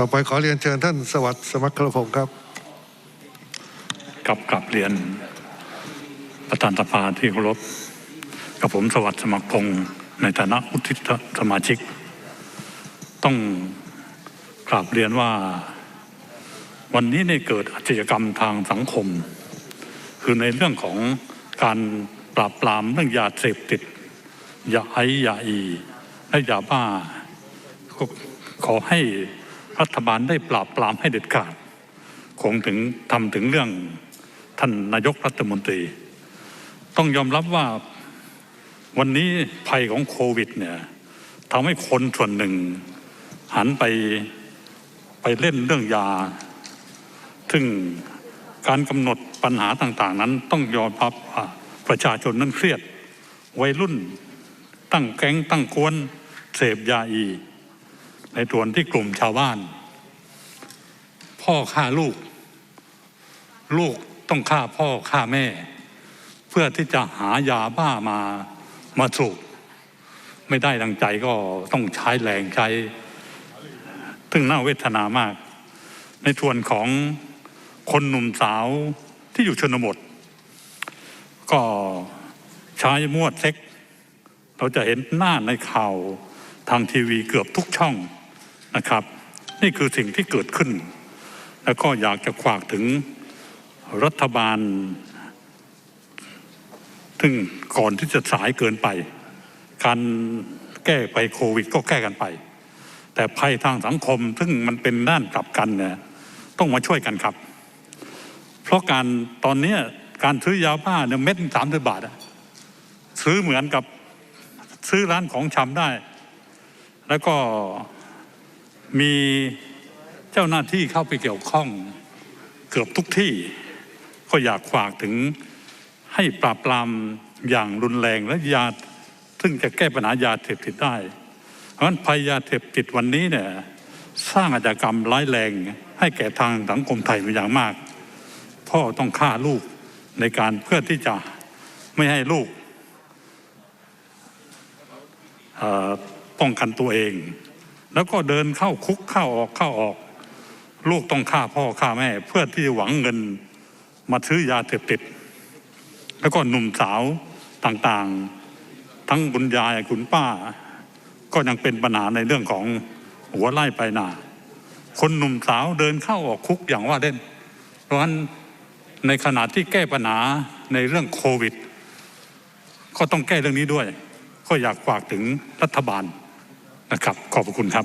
ต่อไปขอเรียนเชิญท่านสวัสดิ์สมัครพงศ์ครับกับกลับเรียนประธานสภาที่เคารพกับผมสวัสดิ์สมัครพงศ์ในฐานะอุทิศสมาชิก ต้องกราบเรียนว่าวันนี้เนี่ยเกิดอาชญากรรมทางสังคม คือในเรื่องของการปราบปรามเรื่องยาเสพติดยาไอยาอีและยาบ้าขอให้ รัฐบาลได้ปราบปรามให้เด็ดขาด คงถึงทำถึงเรื่องท่านนายกรัฐมนตรี ต้องยอมรับว่าวันนี้ภัยของโควิดเนี่ยทำให้คนส่วนหนึ่ง หันไปไปเล่นเรื่องยา ซึ่งการกำหนดปัญหาต่างๆ นั้นต้องยอมรับว่าประชาชนนั้นเครียด วัยรุ่นตั้งแก๊งตั้งกวนเสพยาอี ในส่วนที่กลุ่มชาวบ้าน พ่อฆ่าลูก ลูกต้องฆ่าพ่อฆ่าแม่ เพื่อที่จะหายาบ้ามามาสูบไม่ได้ดังใจก็ต้องใช้แรงใช้ซึ่งน่าเวทนามาก ในส่วนของคนหนุ่มสาวที่อยู่ชนบท ก็ใช้มวดเซ็ก เราจะเห็นหน้าในข่าวทางทีวีเกือบทุกช่อง นะครับ นี่คือสิ่งที่เกิดขึ้น แล้วก็อยากจะฝากถึงรัฐบาลซึ่งก่อนที่จะสายเกินไป การแก้ไปโควิด ก็แก้กันไป แต่ภัยทางสังคมซึ่งมันเป็นด้านกลับกันเนี่ยต้องมาช่วยกันครับ เพราะการตอนนี้การซื้อยาบ้าเนี่ยเม็ดสามสิบบาทอะซื้อเหมือนกับซื้อร้านของชำได้ แล้วก็ มีเจ้าหน้าที่เข้าไปเกี่ยวข้องเกือบทุกที่ ก็อยากฝากถึงให้ปราบปรามอย่างรุนแรงและยาซึ่งจะแก้ปัญหายาเสพติดได้ เพราะฉะนั้นภัยยาเสพติดวันนี้เนี่ยสร้างอาชญากรรมร้ายแรง ให้แก่ทางสังคมไทยเป็นอย่างมาก พ่อต้องฆ่าลูกในการเพื่อที่จะไม่ให้ลูกป้องกันตัวเอง แล้วก็เดินเข้าคุกเข้าออกเข้าออก ลูกต้องฆ่าพ่อฆ่าแม่ เพื่อที่จะหวังเงินมาซื้อยาเสพติด แล้วก็หนุ่มสาวต่างๆ ทั้งคุณยายคุณป้า ก็ยังเป็นปัญหาในเรื่องของหัวไล่ไปหนาคนหนุ่มสาวเดินเข้าออกคุกอย่างว่าเล่น เพราะฉะนั้นในขณะที่แก้ปัญหาในเรื่องโควิด ก็ต้องแก้เรื่องนี้ด้วย ก็อยากฝากถึงรัฐบาล นะครับ ขอบพระคุณครับ